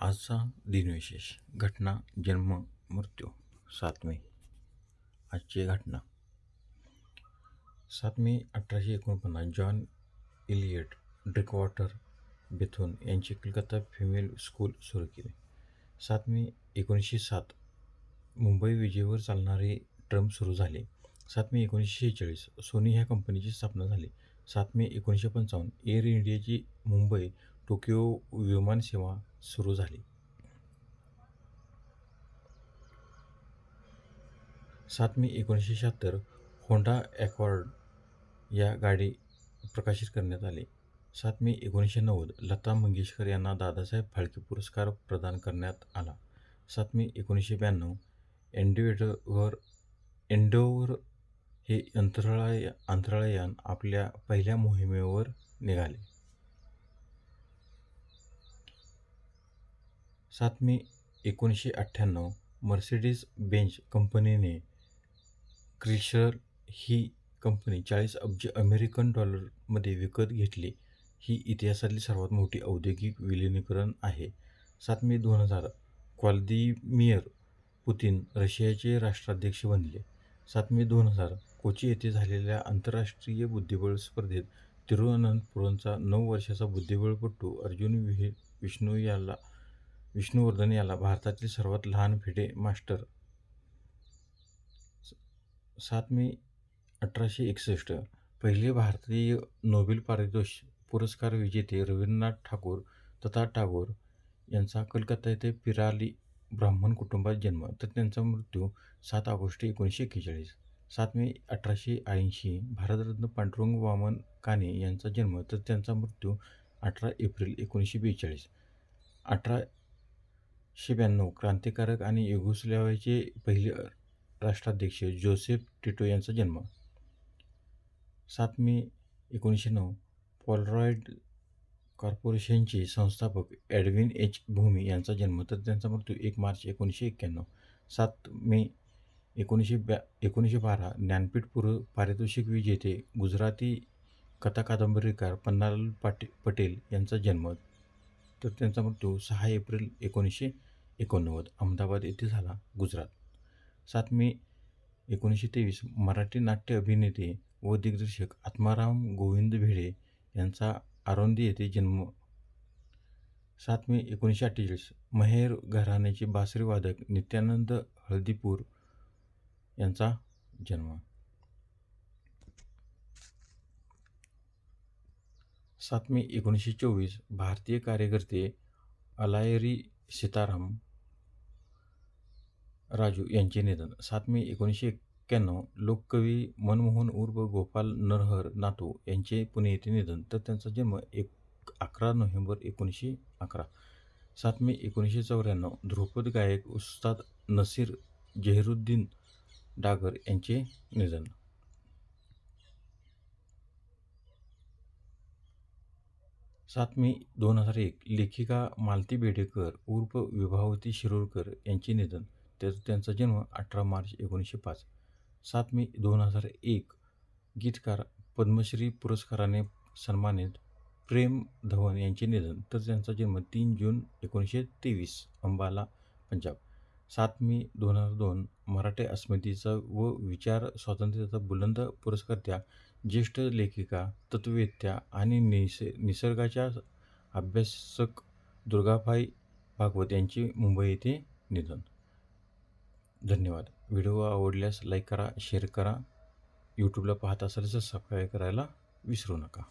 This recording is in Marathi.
आजचा दिनविशेष. घटना जन्म मृत्यू. सात मे आजची घटना. सात मे अठराशे एकोणपन्नास. जॉन इलियट ड्रिकवॉटर बेथून यांची कलकत्ता फिमेल स्कूल सुरू केली. सात मे एकोणीसशे सात. मुंबई विजेवर चालणारे ट्रम सुरू झाले. सात मे एकोणीसशे शेहेचाळीस. सोनी ह्या कंपनीची स्थापना झाली. सात मे एकोणीसशे पंचावन्न. एअर इंडियाची मुंबई टोकियो विमानसेवा सुरू झाली. सात मे एकोणीसशे शहात्तर होंडा ॲक्वॉर्ड या गाडी प्रकाशित करण्यात आली. सात मे एकोणीसशे नव्वद लता मंगेशकर यांना दादासाहेब फाळके पुरस्कार प्रदान करण्यात आला. सात मे एकोणीसशे ब्याण्णव एन्डिवेटरवर एन्डोवर हे अंतराळ अंतराळयान आपल्या पहिल्या मोहिमेवर निघाले. सात मे एकोणीसशे अठ्ठ्याण्णव मर्सिडीज बेंच कंपनीने क्रिशर ही कंपनी चाळीस अब्ज अमेरिकन डॉलरमध्ये विकत घेतली. ही इतिहासातली सर्वात मोठी औद्योगिक विलिनीकरण आहे. सात मे दोन हजार क्वाल्दिमियर पुतीन रशियाचे राष्ट्राध्यक्ष बनले. सात मे दोन हजार कोची येथे झालेल्या आंतरराष्ट्रीय बुद्धिबळ स्पर्धेत तिरुअनंतपुरमचा नऊ वर्षाचा बुद्धिबळपटू अर्जुन विहे विष्णू याला विष्णुवर्धन याला भारतातील सर्वात लहान फिडे मास्टर. सात मे अठराशे एकसष्ट. पहिले भारतीय नोबेल पारितोष पुरस्कार विजेते रवींद्रनाथ ठाकूर तथा टागोर यांचा कलकत्ता येथे पिराली ब्राह्मण कुटुंबात जन्म तर त्यांचा मृत्यू सात ऑगस्ट एकोणीसशे एक्केचाळीस. सात मे अठराशे ऐंशी भारतरत्न पांडुरंग वामन काने यांचा जन्म तर त्यांचा मृत्यू अठरा एप्रिल एकोणीसशे बेचाळीस. अठरा ब्याण्णव क्रांतिकारक आणि युगोस्लाव्हियाचे पहिले राष्ट्राध्यक्ष जोसेफ टिटो यांचा जन्म. सात मे एकोणीसशे नऊ पॉलरॉइड कॉर्पोरेशनचे संस्थापक ॲडविन एच. भूमी यांचा जन्म तर त्यांचा मृत्यू एक मार्च एकोणीसशे एक्क्याण्णव. सात मे एकोणीसशे ब्या एकोणीसशे बारा ज्ञानपीठ पूर्व पारितोषिक विजेते गुजराती कथा कादंबरीकार पन्नालाल पाटे पटेल यांचा जन्म. तर त्यांचा मृत्यू सहा एप्रिल एकोणीसशे एकोणनव्वद अहमदाबाद येथे झाला गुजरात. सात मे एकोणीसशे तेवीस मराठी नाट्य अभिनेते व दिग्दर्शक आत्माराम गोविंद भिडे यांचा आरोंदी येथे जन्म. सात मे एकोणीसशे अठ्ठेचाळीस महेर घराण्याचे बासरी वादक नित्यानंद हळदीपूर यांचा जन्म. सात मे एकोणीसशे चोवीस भारतीय कार्यकर्ते अलायरी सीताराम राजू यांचे निधन. सात मे एकोणीसशे एक्क्याण्णव लोककवी मनमोहन उर्फ गोपाल नरहर नातू यांचे पुणे येथे निधन. तर त्यांचा जन्म एक अकरा नोव्हेंबर एकोणीसशे अकरा. सात मे एकोणीसशे चौऱ्याण्णव ध्रुपद गायक उस्ताद नसीर जहिरुद्दीन डागर यांचे निधन. सात मे दोन हजार एक लेखिका मालती बेडेकर उर्फ विभावती शिरोडकर यांचे निधन त्याचं त्यांचा जन्म अठरा मार्च एकोणीसशे पाच. सात मे दोन हजार एक गीतकार पद्मश्री पुरस्काराने सन्मानित प्रेम धवन यांचे निधन तर त्यांचा जन्म तीन जून एकोणीसशे तेवीस अंबाला पंजाब. सात मे दोन हजार दोन मराठी अस्मितेचा व विचार स्वातंत्र्याचा बुलंद पुरस्कर्त्या ज्येष्ठ लेखिका तत्ववेत्या आणि निस निसर्गाच्या अभ्यासक दुर्गाबाई भागवत यांचे मुंबई येथे निधन. धन्यवाद. व्हिडिओ आवडल्यास लाईक करा शेअर करा. यूट्यूबला पाहत असाल तर सबस्क्राईब करायला विसरू नका.